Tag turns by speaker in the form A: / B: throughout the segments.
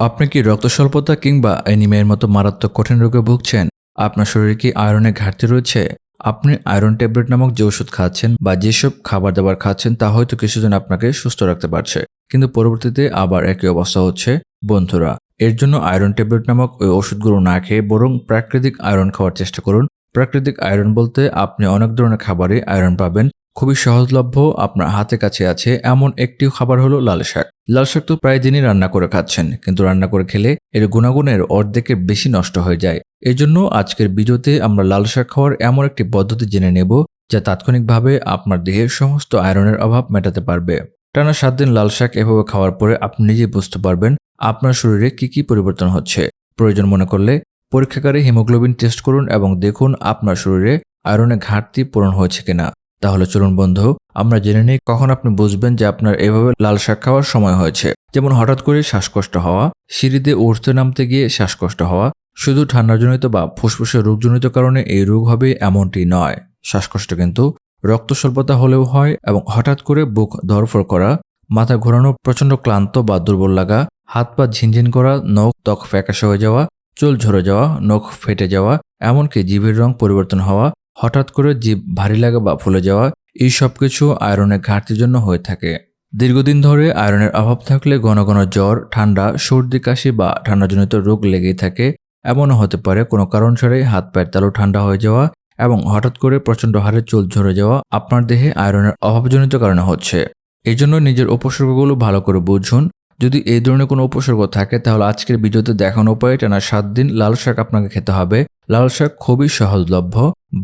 A: আপনি কি রক্ত স্বল্পতা কিংবা অ্যানিমিয়ার মতো মারাত্মক কঠিন রোগে ভুগছেন? আপনার শরীরে কি আয়রনের ঘাটতি রয়েছে? আপনি আয়রন ট্যাবলেট নামক যে ওষুধ খাচ্ছেন বা যেসব খাবার দাবার খাচ্ছেন, তা হয়তো কিছুদিন আপনাকে সুস্থ রাখতে পারছে। কিন্তু পরবর্তীতে আবার একই অবস্থা হচ্ছে, বন্ধুরা। এর জন্য আয়রন ট্যাবলেট নামক ওই ওষুধগুলো না খেয়ে বরং প্রাকৃতিক আয়রন খাওয়ার চেষ্টা করুন। প্রাকৃতিক আয়রন বলতে আপনি অনেক ধরনের খাবারে আয়রন পাবেন। খুবই সহজলভ্য, আপনার হাতে কাছে আছে এমন একটি খাবার হলো লাল শাক। লাল শাক তো প্রায় দিনই রান্না করে খাচ্ছেন, কিন্তু রান্না করে খেলে এর গুণাগুণের অর্ধেকের বেশি নষ্ট হয়ে যায়। এই জন্য আজকের ভিডিওতে আমরা লাল শাক খাওয়ার এমন একটি পদ্ধতি জেনে নেব, যা তাৎক্ষণিকভাবে আপনার দেহের সমস্ত আয়রনের অভাব মেটাতে পারবে। টানা সাত দিন লাল শাক এভাবে খাওয়ার পরে আপনি নিজেই বুঝতে পারবেন আপনার শরীরে কি কি পরিবর্তন হচ্ছে। প্রয়োজন মনে করলে পরীক্ষাগারে হিমোগ্লোবিন টেস্ট করুন এবং দেখুন আপনার শরীরে আয়রনের ঘাটতি পূরণ হয়েছে কিনা। তাহলে চলুন বন্ধু, আমরা জেনে নিই কখন আপনি বুঝবেন যে আপনার এভাবে লাল শাক খাওয়ার সময় হয়েছে। যেমন হঠাৎ করে শ্বাসকষ্ট হওয়া, সিঁড়িতে উঠতে নামতে গিয়ে শ্বাসকষ্ট হওয়া, শুধু ঠান্ডাজনিত বা ফুসফুসের রোগজনিত কারণে এই রোগ হবে এমনটি নয়। শ্বাসকষ্ট কিন্তু রক্ত স্বল্পতা হলেও হয় এবং হঠাৎ করে বুক ধরফর করা, মাথা ঘোরানো, প্রচণ্ড ক্লান্ত বা দুর্বল লাগা, হাত পা ঝিনঝিন করা, নখ ত্বক ফ্যাকাশে হয়ে যাওয়া, চুল ঝরে যাওয়া, নখ ফেটে যাওয়া, এমনকি জিভের রং পরিবর্তন হওয়া হঠাৎ করে জিভ ভারী লাগা বা ফুলে যাওয়া, এই সব কিছু আয়রনের ঘাটতির জন্য হয়ে থাকে। দীর্ঘদিন ধরে আয়রনের অভাব থাকলে ঘন ঘন জ্বর, ঠান্ডা, সর্দি, কাশি বা ঠান্ডাজনিত রোগ লেগেই থাকে। এমনও হতে পারে কোনো কারণ ছাড়াই হাত পায়ের তালু ঠান্ডা হয়ে যাওয়া এবং হঠাৎ করে প্রচণ্ড হারে চুল ঝরে যাওয়া আপনার দেহে আয়রনের অভাবজনিত কারণে হচ্ছে। এই জন্য নিজের উপসর্গগুলো ভালো করে বুঝুন যদি এই ধরনের কোনো উপসর্গ থাকে, তাহলে আজকের ভিডিওতে দেখানো উপায়ে টানা সাত দিন লাল শাক আপনাকে খেতে হবে। লাল শাক খুবই সহজলভ্য।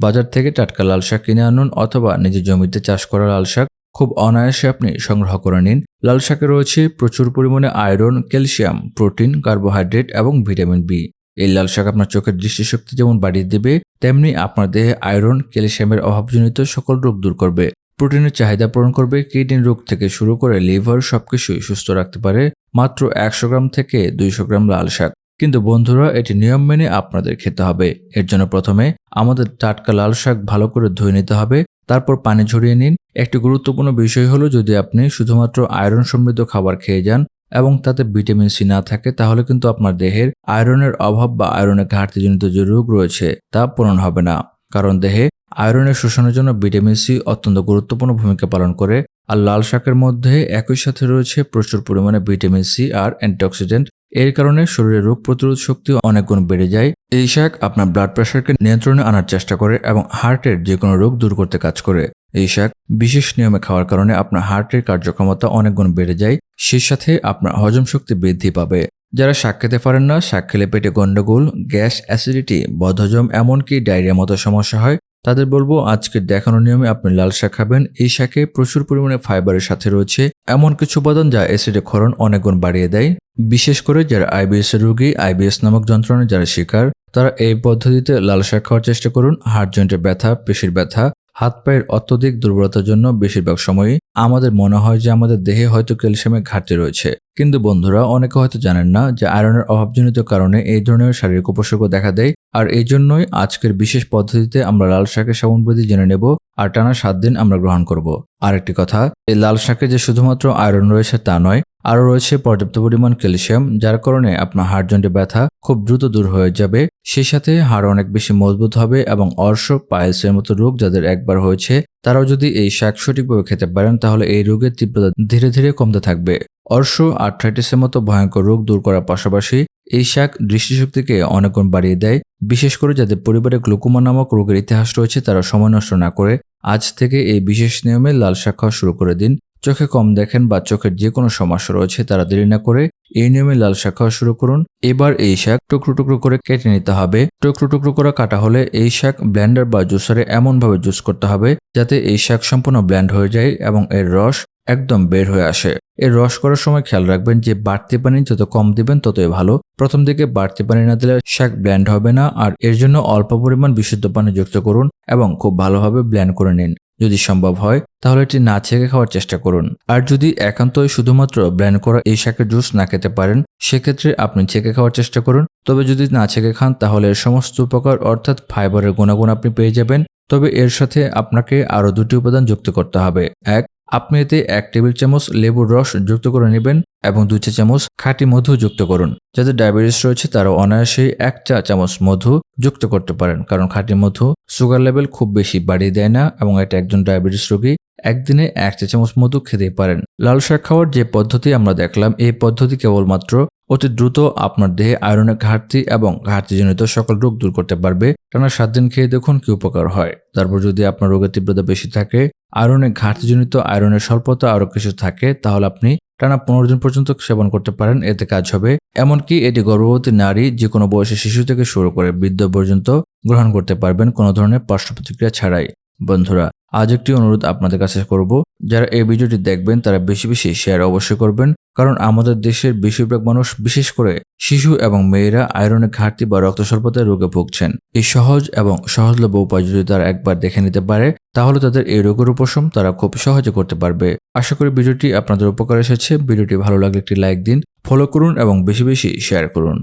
A: বাজার থেকে টাটকা লাল শাক কিনে আনুন অথবা নিজের জমিতে চাষ করা লাল শাক খুব অনায়াসে আপনি সংগ্রহ করে নিন। লাল শাকে রয়েছে প্রচুর পরিমাণে আয়রন, ক্যালসিয়াম, প্রোটিন, কার্বোহাইড্রেট এবং ভিটামিন বি। এই লাল শাক আপনার চোখের দৃষ্টিশক্তি যেমন বাড়িয়ে দেবে, তেমনি আপনার দেহে আয়রন, ক্যালসিয়ামের অভাবজনিত সকল রোগ দূর করবে। প্রোটিনের চাহিদা পূরণ করবে, কিডনি রোগ থেকে শুরু করে লিভার সবকিছুই সুস্থ রাখতে পারে, মাত্র একশো গ্রাম থেকে দুইশো গ্রাম লাল শাক কিন্তু বন্ধুরা, এটি নিয়ম মেনে আপনাদের খেতে হবে। এর জন্য প্রথমে আমাদের টাটকা লাল শাক ভালো করে ধুয়ে নিতে হবে। তারপর পানি ঝরিয়ে নিন। একটি গুরুত্বপূর্ণ বিষয় হলো, যদি আপনি শুধুমাত্র আয়রন সমৃদ্ধ খাবার খেয়ে যান এবং তাতে ভিটামিন সি না থাকে, তাহলে কিন্তু আপনার দেহের আয়রনের অভাব বা আয়রনের ঘাটতিজনিত যে রোগ রয়েছে, তা পূরণ হবে না। কারণ দেহে আয়রনের শোষণের জন্য ভিটামিন সি অত্যন্ত গুরুত্বপূর্ণ ভূমিকা পালন করে, আর লাল শাকের মধ্যে একই সাথে রয়েছে প্রচুর পরিমাণে ভিটামিন সি আর অ্যান্টিঅক্সিডেন্ট। এর কারণে শরীরের রোগ প্রতিরোধ শক্তি অনেক গুণ বেড়ে যায়। এই শাক আপনার ব্লাড প্রেশারকে নিয়ন্ত্রণে আনার চেষ্টা করে এবং হার্টের যে কোনো রোগ দূর করতে কাজ করে। এই শাক বিশেষ নিয়মে খাওয়ার কারণে আপনার হার্টের কার্যক্ষমতা অনেক গুণ বেড়ে যায়, সেই সাথে আপনার হজম শক্তি বৃদ্ধি পাবে। যারা শাক খেতে পারেন না, শাক খেলে পেটে গন্ডগোল, গ্যাস অ্যাসিডিটি বদহজম, এমনকি ডায়রিয়া মতো সমস্যা হয় তাদের বলব আজকে দেখানো নিয়মে আপনি লাল শাক খাবেন। এই শাকে প্রচুর পরিমাণে ফাইবারের সাথে রয়েছে। এমন কিছু উপাদান যা অ্যাসিডের ক্ষরণ অনেক গুণ বাড়িয়ে দেয়। বিশেষ করে যারা আইবিএস এর রোগী, আইবিএস নামক যন্ত্রণা যারা শিকার, তারা এই পদ্ধতিতে লাল শাক খাওয়ার চেষ্টা করুন। হার্ট জয়েন্টের ব্যথা, পেশির ব্যথা হাত পায়ের অত্যধিক দুর্বলতার জন্য বেশিরভাগ সময়ই আমাদের মনে হয় যে আমাদের দেহে হয়তো ক্যালসিয়ামের ঘাটতি রয়েছে। কিন্তু বন্ধুরা, অনেকে হয়তো জানেন না যে আয়রনের অভাবজনিত কারণে এই ধরনের শারীরিক উপসর্গ দেখা দেয় আর এই জন্যই আজকের বিশেষ পদ্ধতিতে আমরা লাল শাকের সেবনবিধি জেনে নেব আর টানা সাত দিন আমরা গ্রহণ করব। আরেকটি কথা, এই লাল শাকে যে শুধুমাত্র আয়রন রয়েছে তা নয় আরও রয়েছে পর্যাপ্ত পরিমাণ ক্যালসিয়াম, যার কারণে আপনার হাড় জয়েন্টে ব্যথা খুব দ্রুত দূর হয়ে যাবে। সেই সাথে হাড় অনেক বেশি মজবুত হবে এবং অর্শ পায়েসের মতো রোগ যাদের একবার হয়েছে, তারাও যদি এই শাক সঠিকভাবে খেতে পারেন, তাহলে এই রোগের তীব্রতা ধীরে ধীরে কমতে থাকবে। অর্শ, আর্থ্রাইটিসের মতো ভয়ঙ্কর রোগ দূর করার পাশাপাশি এই শাক দৃষ্টিশক্তিকে অনেক গুণ বাড়িয়ে দেয়, বিশেষ করে যাদের পরিবারে গ্লুকোমা নামক রোগের ইতিহাস রয়েছে, তারা সময় নষ্ট না করে আজ থেকে এই বিশেষ নিয়মে লাল শাক খাওয়া শুরু করে দিন। চোখে কম দেখেন বা চোখের যে কোনো সমস্যা রয়েছে, তারা দেরি না করে এই নিয়মে লাল শাক খাওয়া শুরু করুন। এবার এই শাক টুকরো টুকরো করে কেটে নিতে হবে। টুকরো টুকরো করে কাটা হলে এই শাক ব্লেন্ডার বা জুসারে এমনভাবে জুস করতে হবে যাতে এই শাক সম্পূর্ণ ব্ল্যান্ড হয়ে যায় এবং এর রস একদম বের হয়ে আসে। এর রস করার সময় খেয়াল রাখবেন যে বাড়তি পানি যত কম দিবেন, ততই ভালো। প্রথম দিকে বাড়তি পানি না দিলে শাক ব্ল্যান্ড হবে না। আর এর জন্য অল্প পরিমাণ বিশুদ্ধ পানি যুক্ত করুন এবং খুব ভালোভাবে ব্ল্যান্ড করে নিন। যদি সম্ভব হয়, তাহলে এটি না ছেঁকে খাওয়ার চেষ্টা করুন। আর যদি একান্তই শুধুমাত্র ব্র্যান্ড করা এই শাকের জুস না খেতে পারেন, সেক্ষেত্রে আপনি ছেঁকে খাওয়ার চেষ্টা করুন। তবে যদি না ছেঁকে খান, তাহলে সমস্ত উপকার অর্থাৎ ফাইবারের গুণাগুণ আপনি পেয়ে যাবেন। তবে এর সাথে আপনাকে আরও দুটি উপাদান যুক্ত করতে হবে। এক আপনি এতে এক টেবিল চামচ লেবুর রস যুক্ত করে নেবেন এবং দুই চা চামচ খাঁটি মধু যুক্ত করুন। যাদের ডায়াবেটিস রয়েছে, তারা অনায়াসেই এক চা চামচ মধু যুক্ত করতে পারেন, কারণ খাঁটি মধু সুগার লেভেল খুব বেশি বাড়িয়ে দেয় না এবং এটা একজন ডায়াবেটিস রোগী একদিনে এক চা চামচ মধু খেতেই পারেন। লাল শাক খাওয়ার যে পদ্ধতি আমরা দেখলাম, এই পদ্ধতি কেবলমাত্র অতি দ্রুত আপনার দেহে আয়রনের ঘাটতি এবং ঘাটতিজনিত সকল রোগ দূর করতে পারবে। টানা সাত দিন খেয়ে দেখুন কি উপকার হয়। তারপর যদি আপনার রোগের তীব্রতা বেশি থাকে আয়রনের ঘাটতিজনিত আয়রনের স্বল্পতা আরও কিছু থাকে, তাহলে আপনি টানা পনেরো দিন পর্যন্ত সেবন করতে পারেন, এতে কাজ হবে। এমনকি এটি গর্ভবতী নারী যে কোনো বয়সের শিশু থেকে শুরু করে বৃদ্ধ পর্যন্ত গ্রহণ করতে পারবেন কোনো ধরনের পার্শ্ব প্রতিক্রিয়া ছাড়াই। বন্ধুরা, আজ একটি অনুরোধ আপনাদের কাছে করব। যারা এই ভিডিওটি দেখবেন, তারা বেশি বেশি শেয়ার অবশ্যই করবেন, কারণ আমাদের দেশের বেশিরভাগ মানুষ, বিশেষ করে শিশু এবং মেয়েরা আয়রনের ঘাটতি বা রক্ত স্বল্পতায় রোগে ভুগছেন। এই সহজ এবং সহজলভ্য উপায় যদি তারা একবার দেখে নিতে পারে, তাহলে তাদের এই রোগের উপশম তারা খুব সহজে করতে পারবে। আশা করি ভিডিওটি আপনাদের উপকার এসেছে। ভিডিওটি ভালো লাগলে একটি লাইক দিন ফলো করুন এবং বেশি বেশি শেয়ার করুন।